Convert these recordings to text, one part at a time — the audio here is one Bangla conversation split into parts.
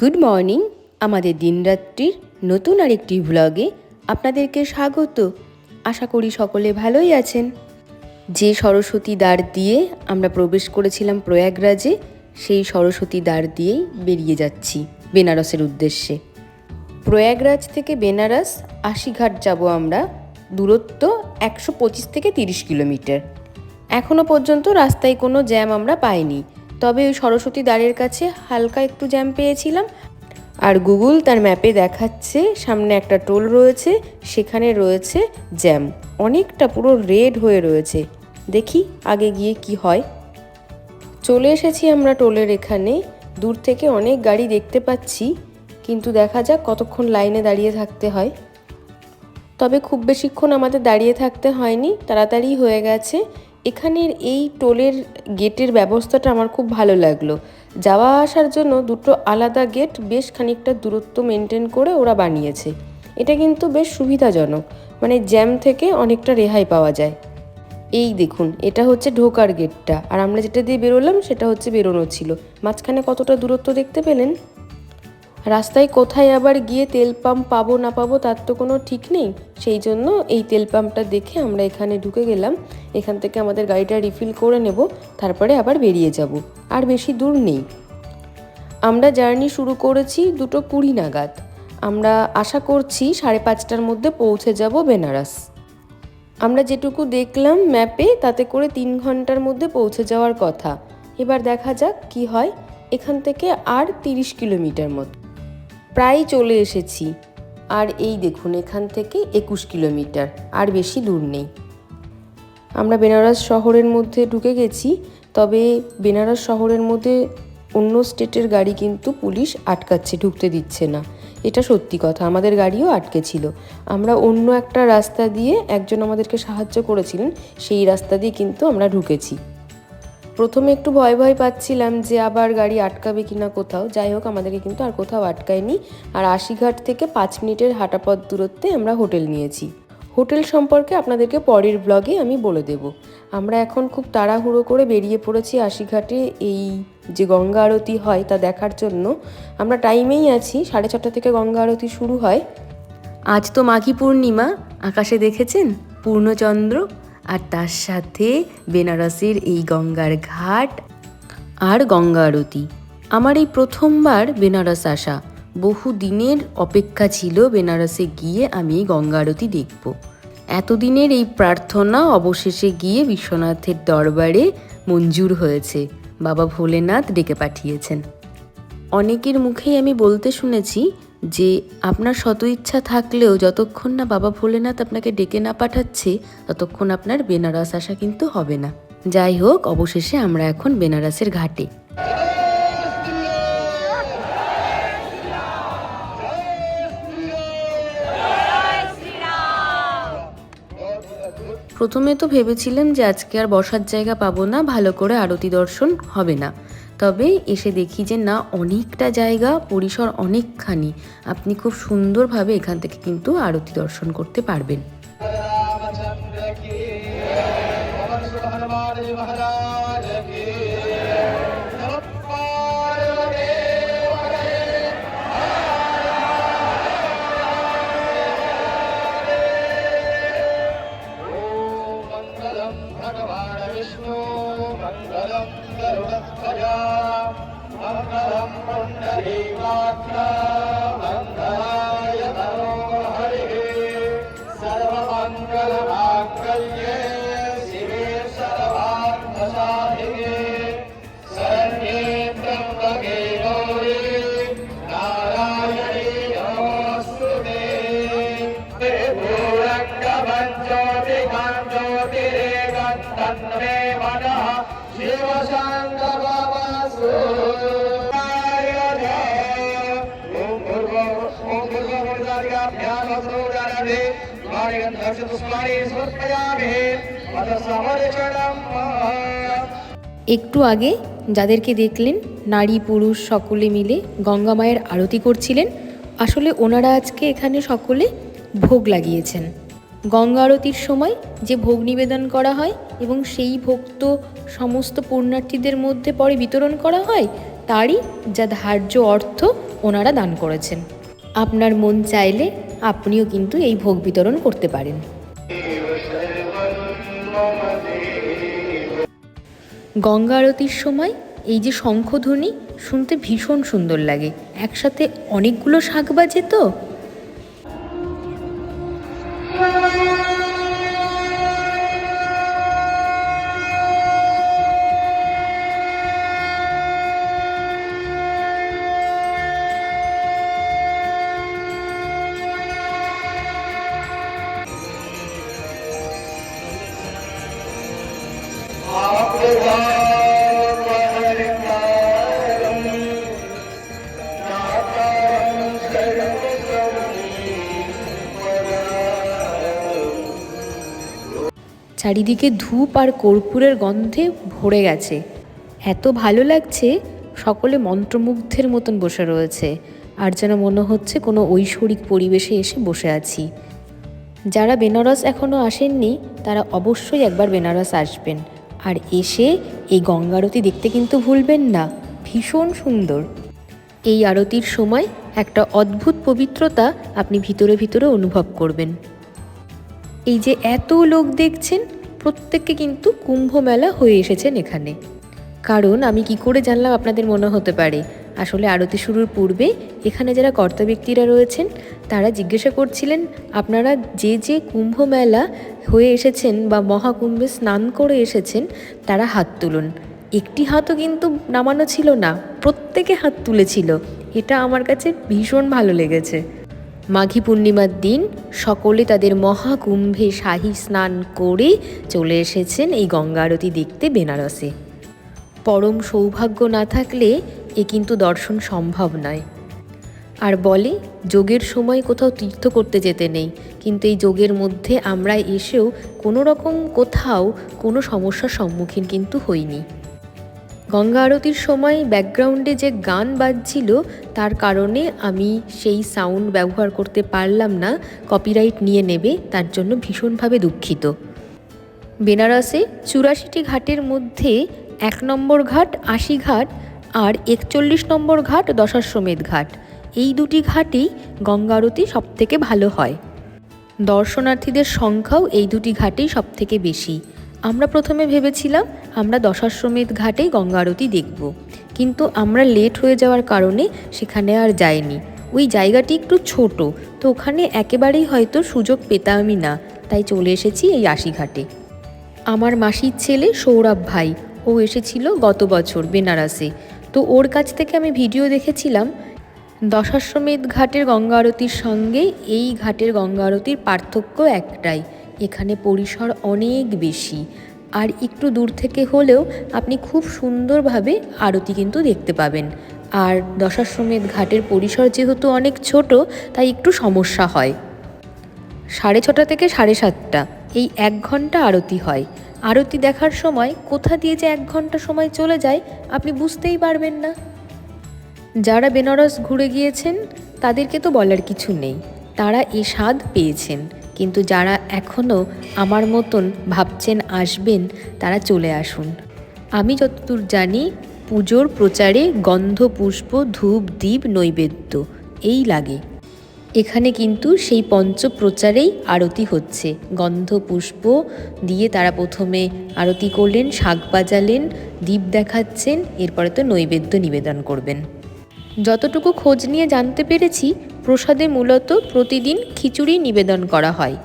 গুড মর্নিং আমাদের দিনরাত্রির নতুন আরেকটি ভ্লগে আপনাদেরকে স্বাগত। আশা করি সকলে ভালোই আছেন। যে সরস্বতী দ্বার দিয়ে আমরা প্রবেশ করেছিলাম প্রয়াগরাজে, সেই সরস্বতী দ্বার দিয়েই বেরিয়ে যাচ্ছি বেনারসের উদ্দেশ্যে। প্রয়াগরাজ থেকে বেনারস আশিঘাট যাব আমরা, দূরত্ব একশো পঁচিশ থেকে তিরিশ কিলোমিটার। এখনও পর্যন্ত রাস্তায় কোনো জ্যাম আমরা পাইনি। তবে ওই সরস্বতী দ্বারের কাছে হালকা একটু জ্যাম পেয়েছিলাম। আর গুগল তার ম্যাপে দেখাচ্ছে, সামনে একটা টোল রয়েছে, সেখানে রয়েছে জ্যাম। অনেকটা পুরো রেড হয়ে রয়েছে। দেখি আগে গিয়ে কি হয়। চলে এসেছি আমরা টোলের এখানে। দূর থেকে অনেক গাড়ি দেখতে পাচ্ছি, কিন্তু দেখা যাক কতক্ষণ লাইনে দাঁড়িয়ে থাকতে হয়। তবে খুব বেশিক্ষণ আমাদের দাঁড়িয়ে থাকতে হয়নি, তাড়াতাড়ি হয়ে গেছে। এখানের এই টোলের গেটের ব্যবস্থাটা আমার খুব ভালো লাগল। যাওয়া আসার জন্য দুটো আলাদা গেট বেশ খানিকটা দূরত্ব মেনটেন করে ওরা বানিয়েছে। এটা কিন্তু বেশ সুবিধাজনক মানে জ্যাম থেকে অনেকটা রেহাই পাওয়া যায়। এই দেখুন, এটা হচ্ছে ঢোকার গেটটা। আর আমরা যেটা দিয়ে বেরোলাম সেটা হচ্ছে বেরোনো ছিল। মাঝখানে কতটা দূরত্ব দেখতে পেলেন? রাস্তায় কোথায় আবার গিয়ে তেল পাম্প পাবো না পাবো তার তো কোনো ঠিক নেই। সেই জন্য এই তেল পাম্পটা দেখে আমরা এখানে ঢুকে গেলাম। এখান থেকে আমাদের গাড়িটা রিফিল করে নেব, তারপরে আবার বেরিয়ে যাব। আর বেশি দূর নেই। আমরা জার্নি শুরু করেছি দুটো কুড়ি নাগাদ। আমরা আশা করছি সাড়ে পাঁচটার মধ্যে পৌঁছে যাব বেনারস। আমরা যেটুকু দেখলাম ম্যাপে তাতে করে তিন ঘণ্টার মধ্যে পৌঁছে যাওয়ার কথা। এবার দেখা যাক কি হয়। এখান থেকে আর তিরিশ কিলোমিটার মতো। প্রায় চলে এসেছি। আর এই দেখুন, এখান থেকে একুশ কিলোমিটার, আর বেশি দূর নেই। আমরা বেনারস শহরের মধ্যে ঢুকে গেছি, তবে বেনারস শহরের মধ্যে অন্য স্টেটের গাড়ি কিন্তু পুলিশ আটকাচ্ছে, ঢুকতে দিচ্ছে না। এটা সত্যি কথা, আমাদের গাড়িও আটকে ছিল। আমরা অন্য একটা রাস্তা দিয়ে একজন আমাদেরকে সাহায্য করেছিলেন, সেই রাস্তা দিয়ে কিন্তু আমরা ঢুকেছি। প্রথমে একটু ভয় ভয় পাচ্ছিলাম যে আবার গাড়ি আটকাবে কিনা কোথাও। যাই হোক, আমাদেরকে কিন্তু আর কোথাও আটকায়নি। আর আশিঘাট থেকে পাঁচ মিনিটের হাঁটাপথ দূরত্বে আমরা হোটেল নিয়েছি। হোটেল সম্পর্কে আপনাদেরকে পরের ব্লগে আমি বলে দেব। আমরা এখন খুব তাড়াহুড়ো করে বেরিয়ে পড়েছি আশিঘাটে এই যে গঙ্গা আরতি হয় তা দেখার জন্য। আমরা টাইমেই আছি, সাড়ে ছটা থেকে গঙ্গা আরতি শুরু হয়। আজ তো মাঘী পূর্ণিমা। আকাশে দেখেছেন? পূর্ণচন্দ্র। আর তার সাথে বেনারসের এই গঙ্গার ঘাট আর গঙ্গা আরতি। আমার এই প্রথমবার বেনারস আসা। বহু দিনের অপেক্ষা ছিল বেনারসে গিয়ে আমি এই গঙ্গা আরতি দেখব। এতদিনের এই প্রার্থনা অবশেষে গিয়ে বিশ্বনাথের দরবারে মঞ্জুর হয়েছে। বাবা ভোলেনাথ ডেকে পাঠিয়েছেন। অনেকের মুখেই আমি বলতে শুনেছি যে আপনার শত ইচ্ছা থাকলেও যতক্ষণ না বাবা ভোলেনাথ আপনাকে ডেকে না পাঠাচ্ছে, ততক্ষণ আপনার বেনারস আসা কিন্তু হবে না। যাই হোক, অবশেষে আমরা এখন বেনারসের ঘাটে। প্রথমে তো ভেবেছিলাম যে আজকে আর বসার জায়গা পাবো না, ভালো করে আরতি দর্শন হবে না। তবে এসে দেখি যে না, অনেকটা জায়গা, পরিসর অনেকখানি। আপনি খুব সুন্দরভাবে এখান থেকে কিন্তু আরতি দর্শন করতে পারবেন। मङ्गलं भगवान् विष्णु मङ्गलं गरुडध्वजा मङ्गलं पुण्डरीकाक्षा मङ्गलाय একটু আগে যাদেরকে দেখলেন, নারী, পুরুষ সকলে মিলে গঙ্গা মায়ের আরতি করছিলেন, আসলে ওনারা আজকে এখানে সকলে ভোগ লাগিয়েছেন। গঙ্গা আরতির সময় যে ভোগ নিবেদন করা হয় এবং সেই ভোগ তো সমস্ত পুণ্যার্থীদের মধ্যে পরে বিতরণ করা হয়, তারই যা ধার্য অর্থ ওনারা দান করেছেন। আপনার মন চাইলে আপনিও কিন্তু এই ভোগ বিতরণ করতে পারেন। গঙ্গা আরতির সময় এই যে শঙ্খধ্বনি শুনতে ভীষণ সুন্দর লাগে। একসাথে অনেকগুলো শাক বাজে তো? চারিদিকে ধূপ আর কর্পূরের গন্ধে ভরে গেছে। এত ভালো লাগছে, সকলে মন্ত্রমুগ্ধের মতন বসে রয়েছে, আর যেন মনে হচ্ছে কোনো ঐশ্বরিক পরিবেশে এসে বসে আছি। যারা বেনারস এখনও আসেননি, তারা অবশ্যই একবার বেনারস আসবেন। আর এসে এই গঙ্গা আরতি দেখতে কিন্তু ভুলবেন না, ভীষণ সুন্দর। এই আরতির সময় একটা অদ্ভুত পবিত্রতা আপনি ভিতরে ভিতরে অনুভব করবেন। এই যে এত লোক দেখছেন, প্রত্যেককে কিন্তু কুম্ভ মেলা হয়ে এসেছেন এখানে। কারণ আমি কি করে জানলাম আপনাদের মনে হতে পারে? আসলে আরতি শুরুর পূর্বে এখানে যারা কর্তা ব্যক্তিরা রয়েছেন, তারা জিজ্ঞাসা করছিলেন, আপনারা যে যে কুম্ভ মেলা হয়ে এসেছেন বা মহাকুম্ভে স্নান করে এসেছেন, তারা হাত তুলুন। একটি হাতও কিন্তু নামানো ছিল না, প্রত্যেকে হাত তুলেছিল। এটা আমার কাছে ভীষণ ভালো লেগেছে। মাঘী পূর্ণিমার দিন সকলে তাদের মহাকুম্ভে শাহী স্নান করে চলে এসেছেন এই গঙ্গা আরতি দেখতে বেনারসে। পরম সৌভাগ্য না থাকলে এ কিন্তু দর্শন সম্ভব নয়। আর বলে, যোগের সময় কোথাও তীর্থ করতে যেতে নেই, কিন্তু এই যোগের মধ্যে আমরা এসেও কোনো রকম কোথাও কোনো সমস্যার সম্মুখীন কিন্তু হইনি। গঙ্গা আরতির সময় ব্যাকগ্রাউন্ডে যে গান বাজছিল, তার কারণে আমি সেই সাউন্ড ব্যবহার করতে পারলাম না, কপিরাইট নিয়ে নেবে, তার জন্য ভীষণভাবে দুঃখিত। বেনারসে চুরাশিটি ঘাটের মধ্যে এক নম্বর ঘাট আশি ঘাট আর একচল্লিশ নম্বর ঘাট দশাশ্বমেধ ঘাট। এই দুটি ঘাটেই গঙ্গা আরতি সবথেকে ভালো হয়। দর্শনার্থীদের সংখ্যাও এই দুটি ঘাটেই সবথেকে বেশি। আমরা প্রথমে ভেবেছিলাম আমরা দশাশ্বমেধ ঘাটেই গঙ্গা আরতি দেখব। কিন্তু আমরা লেট হয়ে যাওয়ার কারণে সেখানে আর যাইনি। ওই জায়গাটি একটু ছোট, তো ওখানে একেবারেই হয়তো সুযোগ পেতামই না। তাই চলে এসেছি এই আশিঘাটে আমার মাসির ছেলে সৌরভ ভাই ও এসেছিল গত বছর বেনারসে। তো ওর কাছ থেকে আমি ভিডিও দেখেছিলাম। দশাশ্বমেধ ঘাটের গঙ্গা আরতির সঙ্গে এই ঘাটের গঙ্গা আরতির পার্থক্য একটাই, এখানে পরিসর অনেক বেশি। আর একটু দূর থেকে হলেও আপনি খুব সুন্দরভাবে আরতি কিন্তু দেখতে পাবেন। আর দশাশ্বমেধ ঘাটের পরিসর যেহেতু অনেক ছোট, তাই একটু সমস্যা হয়। সাড়ে ছটা থেকে সাড়ে সাতটা, এই এক ঘণ্টা আরতি হয়। আরতি দেখার সময় কোথা দিয়ে যে এক ঘণ্টা সময় চলে যায়, আপনি বুঝতেই পারবেন না। যারা বেনারস ঘুরে গিয়েছেন, তাদেরকে তো বলার কিছু নেই। তারা এ স্বাদ পেয়েছেন, কিন্তু যারা এখনও আমার মতন ভাবছেন আসবেন, তারা চলে আসুন। আমি যতদূর জানি, পুজোর প্রচারে গন্ধ, পুষ্প, ধূপ দ্বীপ নৈবেদ্য, এই লাগে। এখানে কিন্তু সেই পঞ্চ প্রচারেই আরতি হচ্ছে। গন্ধ, পুষ্প দিয়ে তারা প্রথমে আরতি করলেন, শাক বাজালেন দ্বীপ দেখাচ্ছেন, এরপরে তো নৈবেদ্য নিবেদন করবেন। যতটুকু খোঁজ নিয়ে জানতে পেরেছি, প্রসাদে মূলত প্রতিদিন খিচুড়ি নিবেদন করা হয়।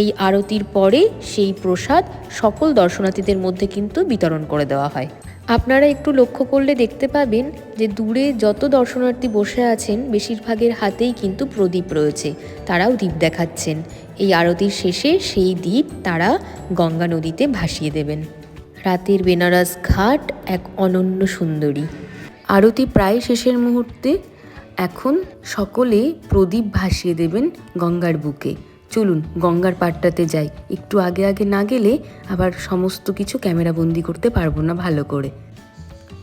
এই আরতির পরে সেই প্রসাদ সকল দর্শনার্থীদের মধ্যে কিন্তু বিতরণ করে দেওয়া হয়। আপনারা একটু লক্ষ্য করলে দেখতে পাবেন যে দূরে যত দর্শনার্থী বসে আছেন, বেশিরভাগের হাতেই কিন্তু প্রদীপ রয়েছে। তারাও দ্বীপ দেখাচ্ছেন। এই আরতির শেষে সেই দ্বীপ তারা গঙ্গা নদীতে ভাসিয়ে দেবেন। রাতের বেনারস ঘাট এক অনন্য সুন্দরী। আরতি প্রায় শেষের মুহূর্তে। এখন সকলে প্রদীপ ভাসিয়ে দেবেন গঙ্গার বুকে। চলুন গঙ্গার পাড়টাতে যাই। একটু আগে আগে না গেলে আবার সমস্ত কিছু ক্যামেরাবন্দি করতে পারব না ভালো করে।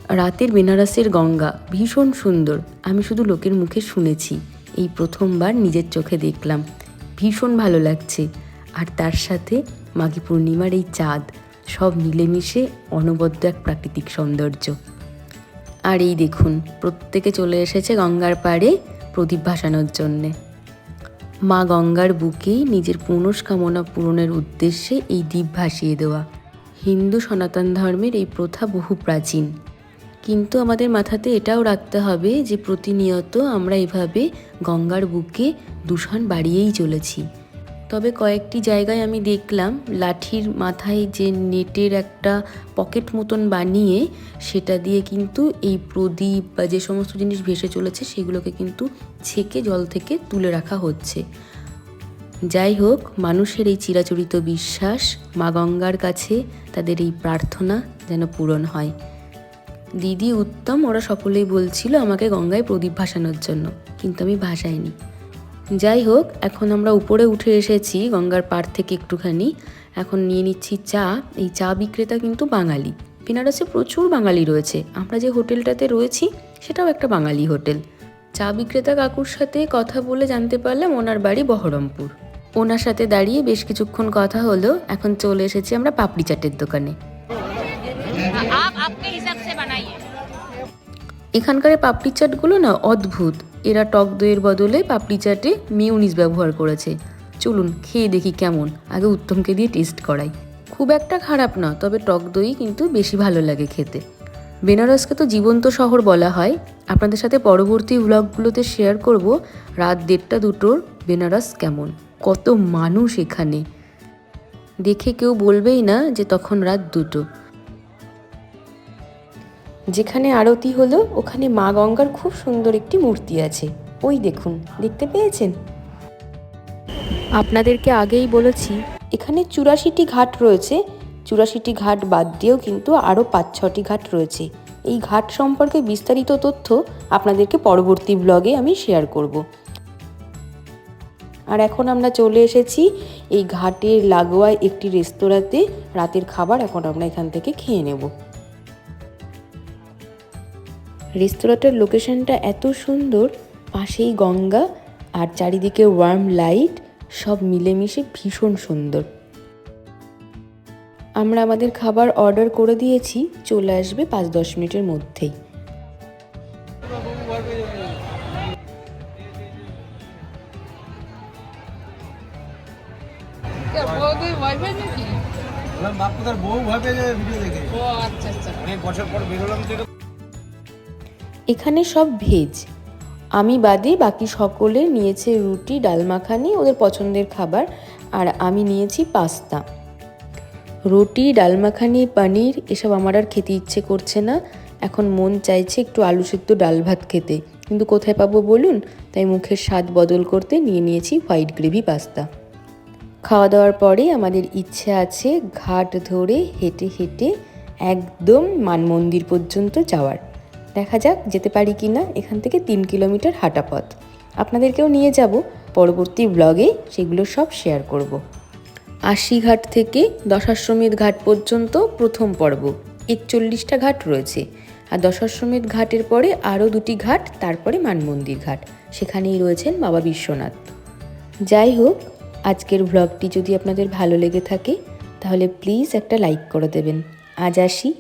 রাতের বেনারসের গঙ্গা ভীষণ সুন্দর। আমি শুধু লোকের মুখে শুনেছি। এই প্রথমবার নিজের চোখে দেখলাম। ভীষণ ভালো লাগছে। আর তার সাথে মাঘী পূর্ণিমার এই চাঁদ, সব মিলেমিশে অনবদ্য এক প্রাকৃতিক সৌন্দর্য। আর এই দেখুন, প্রত্যেকে চলে এসেছে গঙ্গার পাড়ে প্রদীপ ভাসানোর জন্যে। মা গঙ্গার বুকেই নিজের পুনস্কামনা পূরণের উদ্দেশ্যে এই দ্বীপ ভাসিয়ে দেওয়া। হিন্দু সনাতন ধর্মের এই প্রথা বহু প্রাচীন। কিন্তু আমাদের মাথাতে এটাও রাখতে হবে যে প্রতিনিয়ত আমরা এভাবে গঙ্গার বুকে দূষণ বাড়িয়েই চলেছি। তবে কয়েকটি জায়গায় আমি দেখলাম লাঠির মাথায় যে নেটের একটা পকেট মতন বানিয়ে সেটা দিয়ে কিন্তু এই প্রদীপ বা যে সমস্ত জিনিস ভেসে চলেছে সেগুলোকে কিন্তু ছেঁকে জল থেকে তুলে রাখা হচ্ছে। যাই হোক, মানুষের এই চিরাচরিত বিশ্বাস, মা গঙ্গার কাছে তাদের এই প্রার্থনা যেন পূরণ হয়। দিদি উত্তম, ওরা সকলেই বলছিল আমাকে গঙ্গায় প্রদীপ ভাসানোর জন্য, কিন্তু আমি ভাসাইনি। যাই হোক এখন আমরা উপরে উঠে এসেছি গঙ্গার পাড় থেকে একটুখানি। এখন নিয়ে নিচ্ছি চা। এই চা বিক্রেতা কিন্তু বাঙালি। বেনারসে প্রচুর বাঙালি রয়েছে। আমরা যে হোটেলটাতে রয়েছি সেটাও একটা বাঙালি হোটেল। চা বিক্রেতা কাকুর সাথে কথা বলে জানতে পারলাম ওনার বাড়ি বহরমপুর। ওনার সাথে দাঁড়িয়ে বেশ কিছুক্ষণ কথা হলো। এখন চলে এসেছি আমরা পাপড়ি চাটের দোকানে। এখানকার পাপড়ি চাটগুলো না অদ্ভুত। এরা টক দইয়ের বদলে পাপড়ি চাটে মিউনিস ব্যবহার করেছে। চলুন খেয়ে দেখি কেমন। আগে উত্তমকে দিয়ে টেস্ট করাই। খুব একটা খারাপ না, তবে টক দই কিন্তু বেশি ভালো লাগে খেতে। বেনারসকে তো জীবন্ত শহর বলা হয়। আপনাদের সাথে পরবর্তী ব্লগগুলোতে শেয়ার করব রাত দেড়টা দুটোর বেনারস কেমন। কত মানুষ এখানে। দেখে কেউ বলবেই না যে তখন রাত দুটো। যেখানে আরতি হলো, ওখানে মা গঙ্গার খুব সুন্দর একটি মূর্তি আছে। ওই দেখুন, দেখতে পেয়েছেন? আপনাদেরকে আগেই বলেছি, এখানে চুরাশিটি ঘাট রয়েছে। চুরাশিটি ঘাট বাদ দিয়েও কিন্তু আরও পাঁচ ছটি ঘাট রয়েছে। এই ঘাট সম্পর্কে বিস্তারিত তথ্য আপনাদেরকে পরবর্তী ব্লগে আমি শেয়ার করব। আর এখন আমরা চলে এসেছি এই ঘাটের লাগোয়ায় একটি রেস্তোরাঁতে। রাতের খাবার এখন আমরা এখান থেকে খেয়ে নেব। রেস্তোরাঁটার লোকেশনটা এত সুন্দর পাশেই গঙ্গা আর চারিদিকে ওয়ার্ম লাইট সব মিলেমিশে ভীষণ সুন্দর। আমরা আমাদের খাবার অর্ডার করে দিয়েছি চলে আসবে পাঁচ দশ মিনিটের মধ্যেই। বউ পেয়ে ভিডিও দেখে। ও আচ্ছা আচ্ছা। অনেক বছর পর বেরোলাম এখানে সব ভেজ। আমি বাদে বাকি সকলে নিয়েছে রুটি, ডাল মাখানি, ওদের পছন্দের খাবার, আর আমি নিয়েছি পাস্তা। রুটি, ডাল মাখানি, পনির, এসব আমার আর খেতে ইচ্ছে করছে না। এখন মন চাইছে একটু আলু সেদ্ধ ডাল ভাত খেতে। কিন্তু কোথায় পাবো বলুন? তাই মুখের স্বাদ বদল করতে নিয়ে নিয়েছি হোয়াইট গ্রেভি পাস্তা। খাওয়া দাওয়ার পরে আমাদের ইচ্ছে আছে ঘাট ধরে হেঁটে হেঁটে একদম মান মন্দির পর্যন্ত যাওয়ার। দেখা যাক যেতে পারি কি না এখান থেকে তিন কিলোমিটার হাঁটা পথ। আপনাদেরকেও নিয়ে যাব, পরবর্তী ব্লগে সেগুলো সব শেয়ার করব। আশি ঘাট থেকে দশাশ্বমেধ ঘাট পর্যন্ত প্রথম পর্ব, একচল্লিশটা ঘাট রয়েছে। আর দশাশ্বমেধ ঘাটের পরে আরও দুটি ঘাট, তারপরে মানমন্দির ঘাট, সেখানেই রয়েছেন বাবা বিশ্বনাথ। যাই হোক, আজকের ব্লগটি যদি আপনাদের ভালো লেগে থাকে, তাহলে প্লিজ একটা লাইক করে দেবেন। আজ আসি।